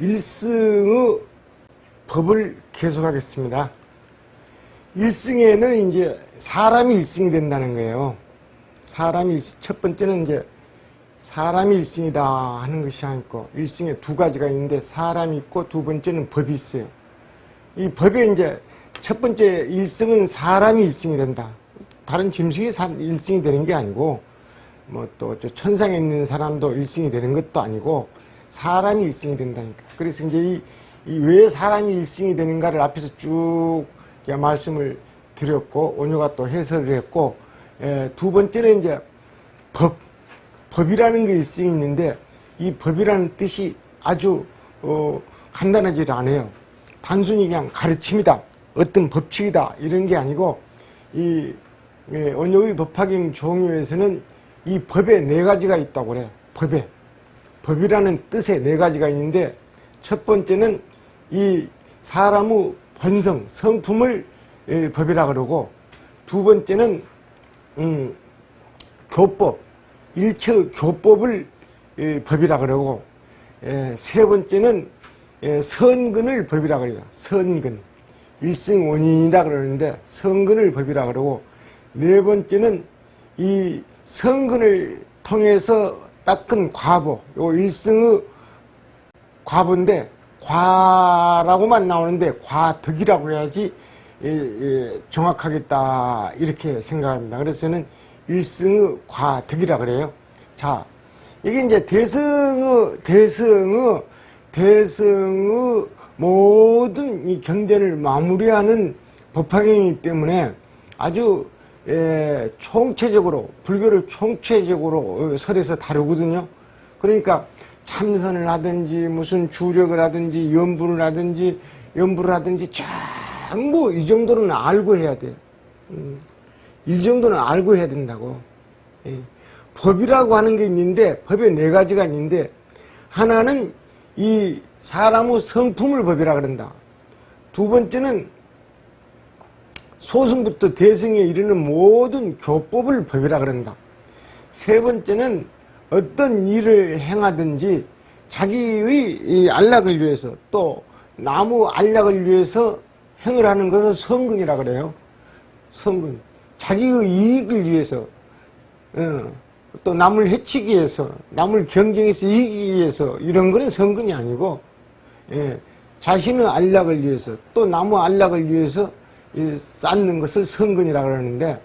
일승의 법을 계속하겠습니다. 일승에는 이제 사람이 일승이 된다는 거예요. 사람이 첫 번째는 이제 사람이 일승이다 하는 것이 아니고 일승에 두 가지가 있는데 사람이 있고 두 번째는 법이 있어요. 이 법에 이제 첫 번째 일승은 사람이 일승이 된다. 다른 짐승이 사- 일승이 되는 게 아니고 뭐또저 천상에 있는 사람도 일승이 되는 것도 아니고 사람이 일승이 된다니까. 그래서 이제 이, 이왜 사람이 일승이 되는가를 앞에서 쭉 말씀을 드렸고 온유가 또 해설을 했고 에, 두 번째는 이제 법 법이라는 게 일승이 있는데 이 법이라는 뜻이 아주 어, 간단하지 않아요. 단순히 그냥 가르침이다, 어떤 법칙이다 이런 게 아니고 이 예, 언어의 법학경 종요에서는 이 법에 네 가지가 있다고 그래. 법에 법이라는 뜻에 네 가지가 있는데 첫 번째는 이 사람의 본성, 성품을 예, 법이라 그러고 두 번째는 음, 교법, 일체 교법을 예, 법이라 그러고 예, 세 번째는 예, 선근을 법이라 그래요. 선근. 일승원인이라 그러는데 선근을 법이라 그러고 네 번째는 이 선근을 통해서 닦은 과보, 요 일승의 과보인데 과라고만 나오는데 과덕이라고 해야지 예, 예, 정확하겠다 이렇게 생각합니다. 그래서 저는 일승의 과덕이라 그래요. 자, 이게 이제 대승의 대승의 대승의 모든 이 경전을 마무리하는 법화경이기 때문에 아주 예, 총체적으로 불교를 총체적으로 어, 설에서 다루거든요. 그러니까 참선을 하든지 무슨 주력을 하든지 연부를 하든지 연부를 하든지 전부 이 정도는 알고 해야 돼. 음, 이 정도는 알고 해야 된다고. 예. 법이라고 하는 게 있는데 법에 네 가지가 있는데 하나는 이 사람의 성품을 법이라 그런다. 두 번째는 소승부터 대승에 이르는 모든 교법을 법이라 그런다. 세 번째는 어떤 일을 행하든지 자기의 이 안락을 위해서 또 나무 안락을 위해서 행을 하는 것을 성근이라 그래요. 성근. 자기의 이익을 위해서 어, 또 남을 해치기 위해서 남을 경쟁해서 이기기 위해서 이런 거는 성근이 아니고 예, 자신의 안락을 위해서 또 나무 안락을 위해서 이 쌓는 것을 성근이라 그러는데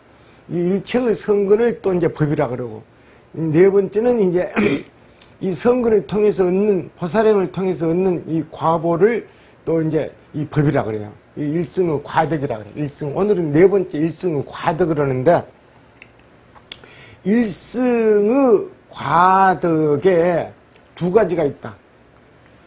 이 일체의 성근을 또 이제 법이라 그러고 네 번째는 이제 이 성근을 통해서 얻는 보살행을 통해서 얻는 이 과보를 또 이제 이 법이라 그래요. 이 일승의 과덕이라 그래요. 일승 오늘은 네 번째 일승의 과덕 그러는데 일승의 과덕에 두 가지가 있다.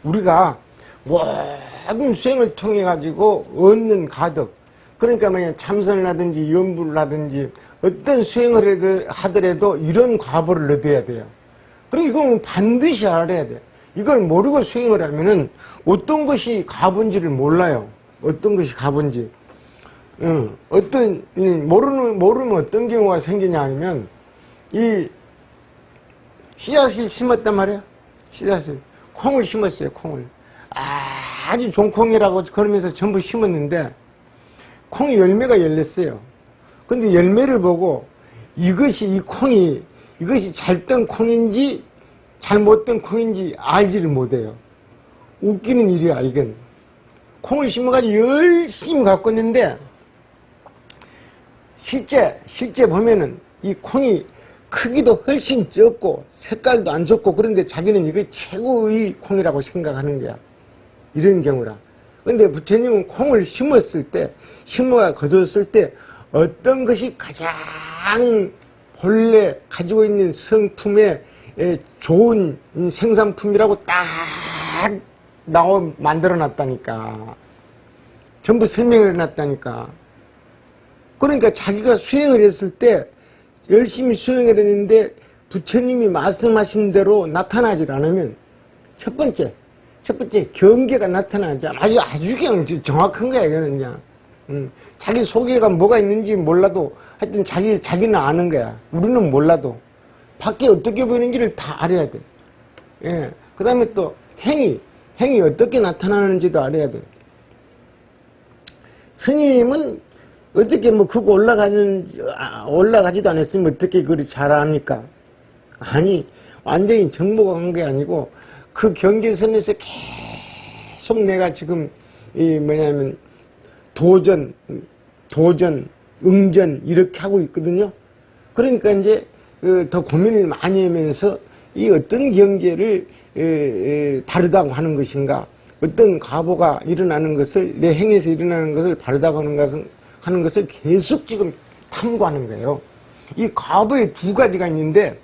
우리가 모든 수행을 통해 가지고 얻는 가덕 그러니까 만약 참선을 하든지 연부를 하든지 어떤 수행을 하더라도 이런 과보를 얻어야 돼요. 그럼 이건 반드시 알아야 돼. 이걸 모르고 수행을 하면은 어떤 것이 가본지를 몰라요. 어떤 것이 가본지. 어, 어떤 음, 모르는 모르면 어떤 경우가 생기냐 하면 이 씨앗을 심었단 말이야. 씨앗을 콩을 심었어요. 콩을 아주 종콩이라고 그러면서 전부 심었는데 콩이 열매가 열렸어요. 근데 열매를 보고 이것이 이 콩이 이것이 잘뜬 콩인지 잘못된 콩인지 알지를 못해요. 웃기는 일이야 이건. 콩을 심어가지고 열심히 있는데 실제 실제 보면은 이 콩이 크기도 훨씬 적고 색깔도 안 좋고 그런데 자기는 이게 최고의 콩이라고 생각하는 거야. 이런 경우라. 근데 부처님은 콩을 심었을 때, 심어가 거뒀을 때 어떤 것이 가장 본래 가지고 있는 성품에 좋은 생산품이라고 딱 나와 만들어 놨다니까. 전부 설명을 해놨다니까. 그러니까 자기가 수행을 했을 때 열심히 수행을 했는데 부처님이 말씀하신 대로 나타나질 않으면 첫 번째, 첫 번째 경계가 나타나지 않아. 아주 아주 그냥 정확한 거야 이거는 그냥. 음, 자기 속에가 뭐가 있는지 몰라도 하여튼 자기 자기는 아는 거야. 우리는 몰라도 밖에 어떻게 보이는지를 다 알아야 돼. 예. 그 다음에 또 행위, 행이 어떻게 나타나는지도 알아야 돼. 스님은 어떻게 뭐 그거 올라가는지 아, 올라가지도 않았으면 어떻게 그리 잘합니까? 아니 완전히 정복한 게 아니고 그 경계선에서 계속 내가 지금 이 뭐냐면 도전 도전 응전 이렇게 하고 있거든요. 그러니까 이제 그더 고민을 많이 하면서 이 어떤 경계를 바르다고 하는 것인가 어떤 가보가 일어나는 것을 내 행에서 일어나는 것을 바르다고 하는 것은 하는 것을 계속 지금 탐구하는 거예요. 이 가보에 두 가지가 있는데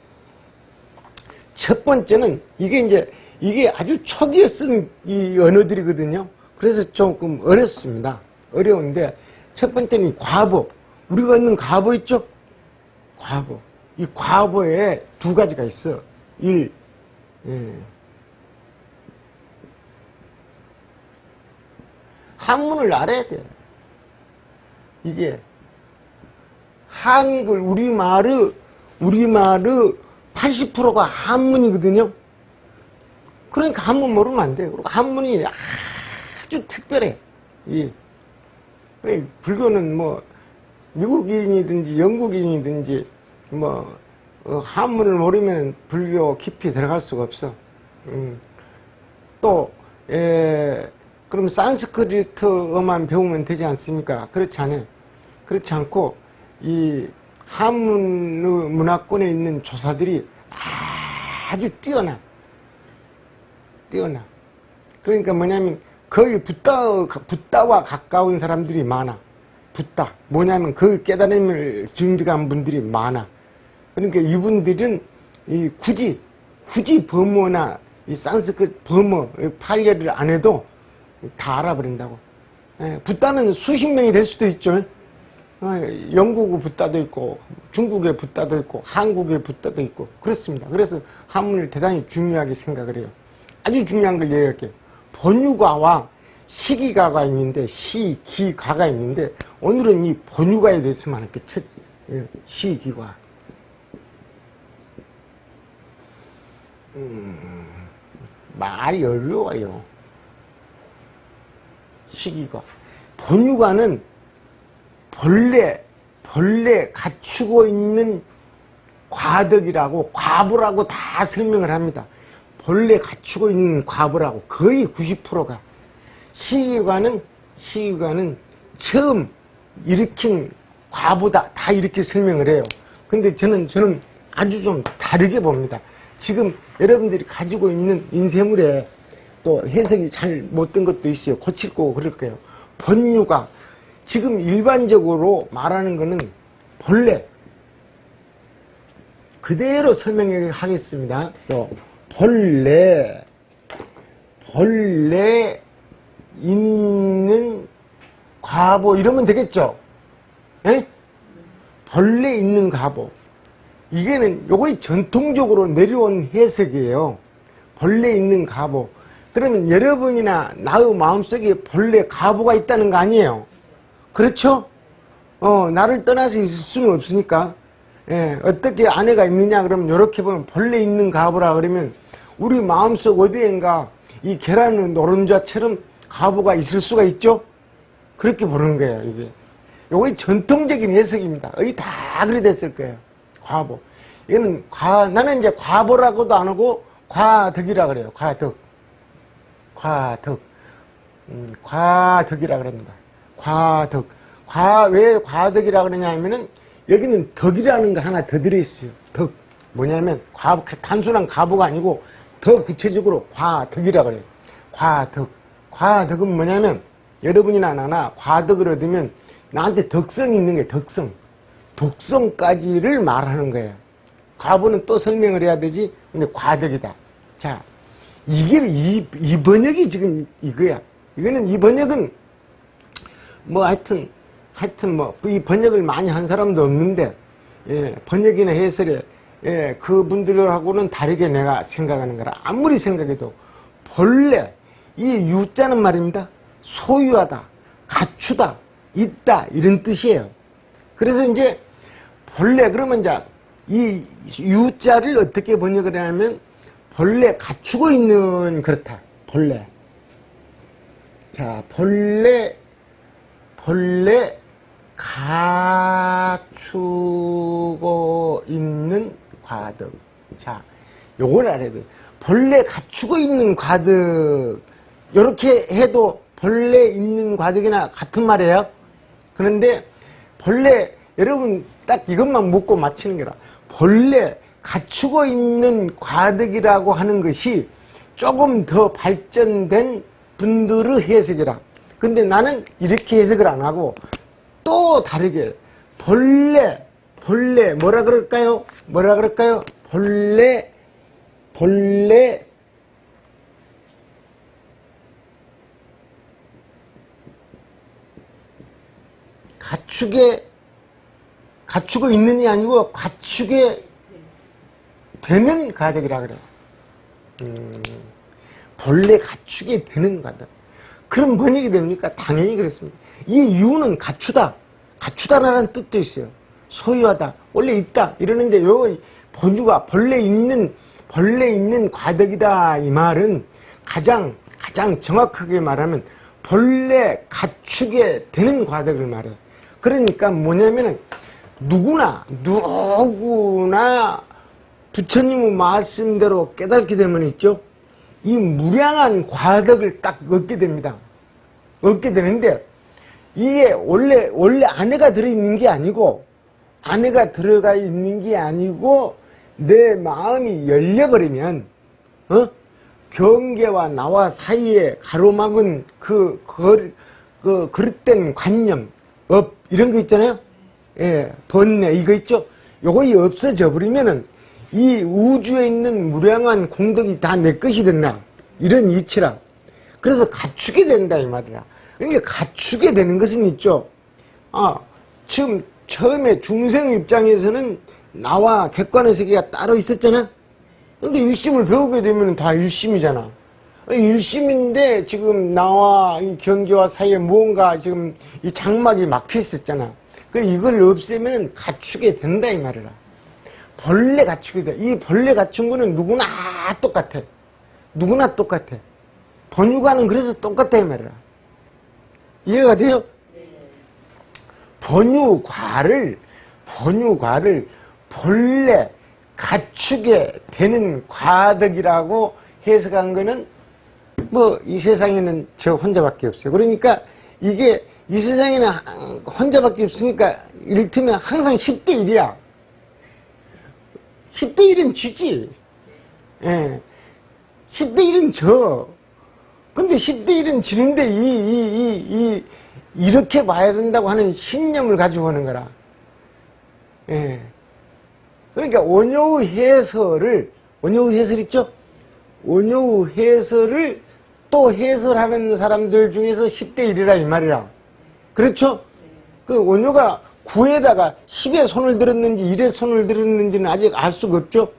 첫 번째는 이게 이제 이게 아주 초기에 쓴 이 언어들이거든요. 그래서 조금 어렵습니다. 어려운데 첫 번째는 이 과보. 우리가 있는 과보 있죠? 과보. 이 과보에 두 가지가 있어. 일, 예. 한문을 알아야 돼. 이게 한글 우리말의 우리말의 80%가 한문이거든요. 그러니까 한문 모르면 안 돼. 그리고 한문이 아주 특별해. 이 불교는 뭐 미국인이든지 영국인이든지 뭐 어, 한문을 모르면 불교 깊이 들어갈 수가 없어. 음. 또 에, 그럼 산스크리트어만 배우면 되지 않습니까? 그렇지 않아요. 그렇지 않고 이 한문의 문화권에 있는 조사들이 아주 뛰어나. 뛰어나. 그러니까 뭐냐면 거의 붓다, 붓다와 가까운 사람들이 많아. 붓다. 뭐냐면 그 깨달음을 증득한 분들이 많아. 그러니까 이분들은 이 굳이, 굳이 범어나 이 산스크리트 범어, 팔례를 안 해도 다 알아버린다고. 예, 붓다는 수십 명이 될 수도 있죠. 어, 영국의 붓다도 있고 중국의 붓다도 있고 한국의 붓다도 있고 그렇습니다. 그래서 한문을 대단히 중요하게 생각을 해요. 아주 중요한 걸 얘기할게요. 번유가와 시기가가 있는데 시 기 가가 있는데 오늘은 이 번유가에 대해서만 할게요. 첫 예, 시기가. 음, 말이 어려워요. 시기가. 번유가는 본래, 본래 갖추고 있는 과덕이라고, 과부라고 다 설명을 합니다. 본래 갖추고 있는 과부라고 거의 90%가. 시기관은, 시기관은 처음 일으킨 과보다 다 이렇게 설명을 해요. 근데 저는, 저는 아주 좀 다르게 봅니다. 지금 여러분들이 가지고 있는 인쇄물에 또 해석이 잘 못된 것도 있어요. 고칠 거고 그럴 거예요. 번유가 지금 일반적으로 말하는 거는 본래 그대로 설명을 하겠습니다. 또 본래 본래 있는 과보 이러면 되겠죠? 예? 본래 있는 과보 이게는 요거의 전통적으로 내려온 해석이에요. 본래 있는 가보. 그러면 여러분이나 나의 마음속에 본래 가보가 있다는 거 아니에요? 그렇죠? 어, 나를 떠나서 있을 수는 없으니까. 예, 어떻게 아내가 있느냐 그러면 이렇게 보면 본래 있는 가보라 그러면 우리 마음속 어디엔가 이 계란의 노른자처럼 가보가 있을 수가 있죠? 그렇게 보는 거예요, 이게. 요게 전통적인 해석입니다. 거의 다 그래 됐을 거예요. 과보. 이거는 과, 나는 이제 과보라고도 안 하고 과덕이라 그래요. 과덕. 과덕. 음, 과덕이라 그럽니다. 과덕. 과, 왜 과덕이라 그러냐 하면은 여기는 덕이라는 거 하나 더 들어있어요. 덕. 뭐냐면 과, 단순한 과보가 아니고 더 구체적으로 과덕이라 그래요. 과덕. 과덕은 뭐냐면 여러분이나 나나 과덕을 얻으면 나한테 덕성이 있는 게 덕성. 독성까지를 말하는 거예요. 과보는 또 설명을 해야 되지. 근데 과덕이다. 자, 이게 이, 이 번역이 지금 이거야. 이거는 이 번역은 뭐 하여튼 하여튼 뭐 이 번역을 많이 한 사람도 없는데 예, 번역이나 해설에 예, 그분들하고는 다르게 내가 생각하는 거라 아무리 생각해도 본래 이 유자는 말입니다. 소유하다, 갖추다, 있다 이런 뜻이에요. 그래서 이제 본래 그러면 이제 이 유자를 어떻게 번역을 하냐면 본래 갖추고 있는 그렇다. 본래 자, 본래, 본래 갖추고 있는 과득. 자, 요걸 알아야 돼. 본래 갖추고 있는 과득. 요렇게 해도 본래 있는 과득이나 같은 말이에요. 그런데 본래, 여러분 딱 이것만 묻고 맞히는 거라. 본래 갖추고 있는 과득이라고 하는 것이 조금 더 발전된 분들의 해석이라. 근데 나는 이렇게 해석을 안 하고 또 다르게 본래 본래 뭐라 그럴까요? 뭐라 그럴까요? 본래 본래 갖추게 갖추고 있는이 아니고 갖추게 되는 가득이라 그래요. 음, 본래 갖추게 되는 가득. 그럼 뭔 얘기 됩니까? 당연히 그렇습니다. 이 이유는 갖추다. 갖추다라는 뜻도 있어요. 소유하다. 원래 있다. 이러는데 요 본유가 본래 있는 본래 있는 과득이다 이 말은 가장 가장 정확하게 말하면 본래 갖추게 되는 과득을 말해요. 그러니까 뭐냐면은 누구나 누구나 부처님의 말씀대로 깨닫게 되면 있죠. 이 무량한 과덕을 딱 얻게 됩니다. 얻게 되는데 이게 원래 원래 안에가 들어 있는 게 아니고 안에가 들어가 있는 게 아니고 내 마음이 열려버리면 어? 경계와 나와 사이에 가로막은 그, 그, 그 그릇된 관념 업 이런 거 있잖아요. 예, 번뇌 이거 있죠. 요거 없어져 버리면은 이 우주에 있는 무량한 공덕이 다 내 것이 됐나 이런 이치라. 그래서 갖추게 된다 이 말이라. 그러니까 갖추게 되는 것은 있죠. 아 지금 처음에 중생 입장에서는 나와 객관의 세계가 따로 있었잖아 근데 일심을 배우게 되면 다 일심이잖아 일심인데 지금 나와 이 경계와 사이에 무언가 지금 이 장막이 막혀 있었잖아 그 이걸 없애면 갖추게 된다 이 말이라 벌레 갖추게 돼. 이 벌레 갖춘 거는 누구나 똑같아. 누구나 똑같아. 번유가는 그래서 똑같아, 이 말이야. 이해가 돼요? 번유과를, 번유과를 본래 갖추게 되는 과덕이라고 해석한 거는 뭐 이 세상에는 저 혼자밖에 없어요. 그러니까 이게 이 세상에는 혼자밖에 없으니까 이를테면 항상 10대 1이야. 10대 1은 지지. 예. 10대 1은 져. 근데 10대 1은 지는데 이, 이, 이, 이, 이렇게 봐야 된다고 하는 신념을 가지고 오는 거라. 예. 그러니까 원효 해설을, 원효 해설 있죠? 원효 해설을 또 해설하는 사람들 중에서 10대 1이라 이 말이라. 그렇죠? 그 원효가 9에다가 10에 손을 들었는지 1에 손을 들었는지는 아직 알 수가 없죠?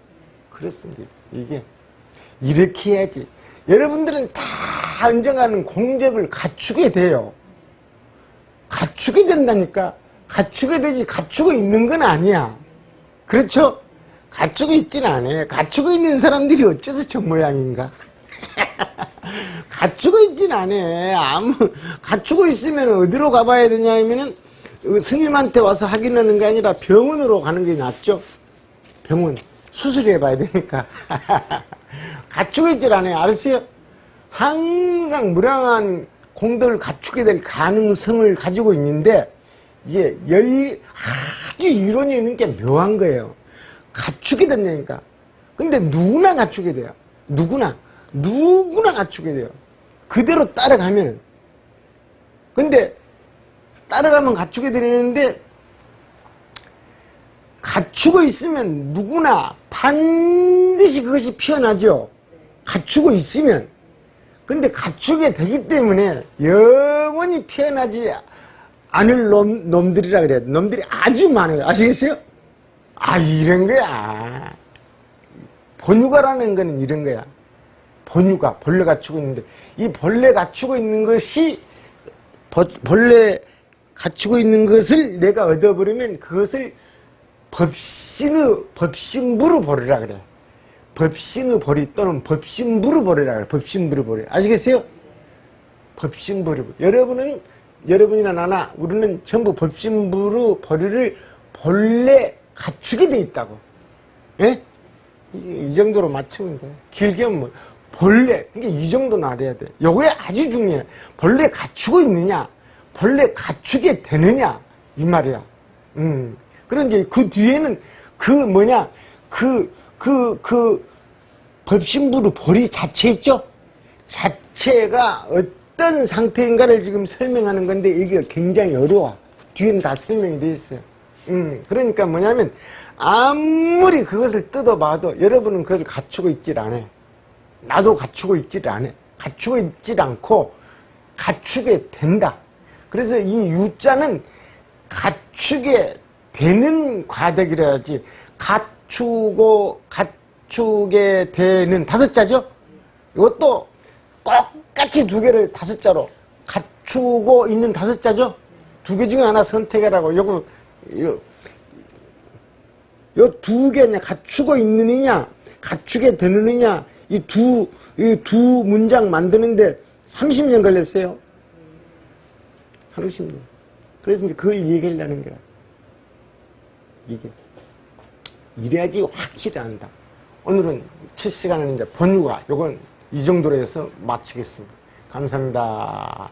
그렇습니다. 이게. 이렇게 해야지. 여러분들은 다 인정하는 공적을 갖추게 돼요. 갖추게 된다니까. 갖추게 되지, 갖추고 있는 건 아니야. 그렇죠? 갖추고 있지는 않아요. 갖추고 있는 사람들이 어째서 저 모양인가? 갖추고 있지는 않아요. 아무, 갖추고 있으면 어디로 가봐야 되냐 하면은 스님한테 와서 확인하는 게 아니라 병원으로 가는 게 낫죠? 병원. 수술해 봐야 되니까. 갖추고 있질 않아요. 알았어요? 항상 무량한 공덕을 갖추게 될 가능성을 가지고 있는데, 이게 열, 아주 이론이 있는 게 묘한 거예요. 갖추게 된다니까. 근데 누구나 갖추게 돼요. 누구나. 누구나 갖추게 돼요. 그대로 따라가면은. 근데 따라가면 갖추게 되는데 갖추고 있으면 누구나 반드시 그것이 피어나죠. 갖추고 있으면. 근데 갖추게 되기 때문에 영원히 피어나지 않을 놈, 놈들이라 그래야 돼. 놈들이 아주 많아요. 아시겠어요? 아, 이런 거야. 본유가라는 거는 이런 거야. 본유가, 본래 갖추고 있는데, 이 본래 갖추고 있는 것이, 본래 갖추고 있는 것을 내가 얻어버리면 그것을 법신의, 법신부로 버리라 그래. 법신의 버리 또는 버리라 그래. 법신부로 버리. 아시겠어요? 법신부로 여러분은 여러분이나 나나 우리는 전부 법신부로 벌이를 본래 갖추게 돼 있다고. 예? 이, 이 정도로 맞추면 돼. 길게 뭐 본래 그러니까 이 정도는 알아야 돼. 요게 아주 중요해. 본래 갖추고 있느냐, 본래 갖추게 되느냐 이 말이야. 음. 그런 이제 그 뒤에는 그 뭐냐 그 그, 그, 법신부로 벌이 자체 있죠? 자체가 어떤 상태인가를 지금 설명하는 건데 이게 굉장히 어려워. 뒤에는 다 설명이 돼 있어요. 음, 그러니까 뭐냐면 아무리 그것을 뜯어봐도 여러분은 그걸 갖추고 있질 않아요. 나도 갖추고 있질 않아요. 갖추고 있질 않고 갖추게 된다. 그래서 이 유자는 갖추게 되는 과덕이라야지 갖 추고 갖추게 되는 다섯 자죠. 이것도 똑같이 두 개를 다섯 자로 갖추고 있는 다섯 자죠. 두 개 중에 하나 선택하라고 요거 요두 개냐 갖추고 있느냐 갖추게 되느냐 이 두 이 두 문장 만드는데 30년 걸렸어요. 30년. 그래서 이제 그걸 얘기하려는 거야. 이게 이래야지 확실히 안다. 오늘은 첫 시간은 이제 번유가 요건 이 정도로 해서 마치겠습니다. 감사합니다.